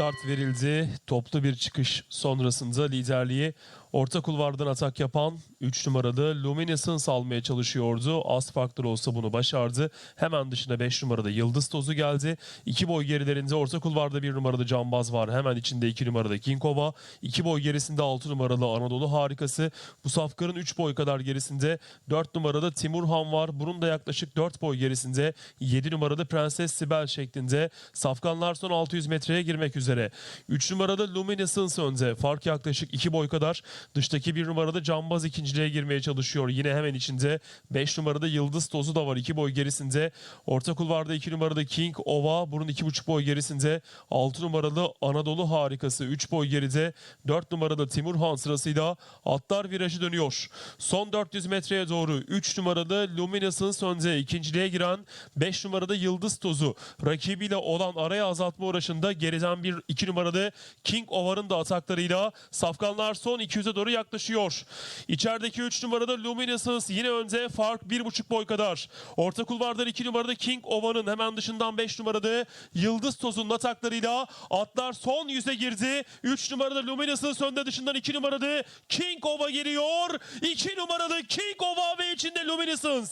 Start verildi. Toplu bir çıkış sonrasında liderliği orta kulvardan atak yapan 3 numaralı Luminescence almaya çalışıyordu. Az faktör olsa bunu başardı. Hemen dışına 5 numarada Yıldız Tozu geldi. 2 boy gerilerinde orta kulvarda 1 numaralı Cambaz var. Hemen içinde 2 numarada Kinkova. 2 boy gerisinde 6 numaralı Anadolu Harikası. Bu safkarın 3 boy kadar gerisinde 4 numarada Timurhan var. Bunun da yaklaşık 4 boy gerisinde 7 numarada Prenses Sibel şeklinde. Safkanlar son 600 metreye girmek üzere. 3 numarada Luminescence önde. Fark yaklaşık 2 boy kadar. Dıştaki 1 numarada Cambaz ikinciliğe girmeye çalışıyor. Yine hemen içinde 5 numarada Yıldız Tozu da var. 2 boy gerisinde. Orta kulvarda 2 numarada King Ova. Bunun 2,5 boy gerisinde. 6 numaralı Anadolu Harikası 3 boy geride. 4 numarada Timurhan sırasıyla atlar virajı dönüyor. Son 400 metreye doğru 3 numaralı Luminescence önde. İkinciliğe giren 5 numarada Yıldız Tozu. Rakibiyle olan araya azaltma uğraşında geriden bir 2 numaralı King Ova'nın da ataklarıyla Safkanlar son 200'e doğru yaklaşıyor. İçerideki 3 numarada Luminescence yine önde. Fark 1,5 boy kadar. Orta kulvardan 2 numarada King Ova'nın hemen dışından 5 numarada Yıldız Tozu'nun ataklarıyla atlar son 100'e girdi. 3 numarada Luminescence önde dışından 2 numarada King Ova geliyor. 2 numaralı King Ova ve içinde Luminescence.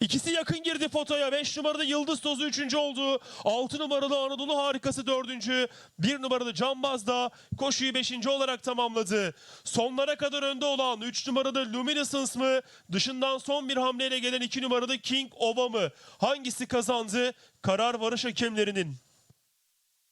İkisi yakın girdi fotoya. 5 numarada Yıldız Tozu 3. oldu. 6 numaralı Anadolu Harikası 4. 1 numaralı Cambaz da koşuyu 5. olarak tamamladı. Sonlara kadar önde olan 3 numarada Luminescence mı? Dışından son bir hamleyle gelen 2 numarada King Ova mı? Hangisi kazandı? Karar varış hakemlerinin.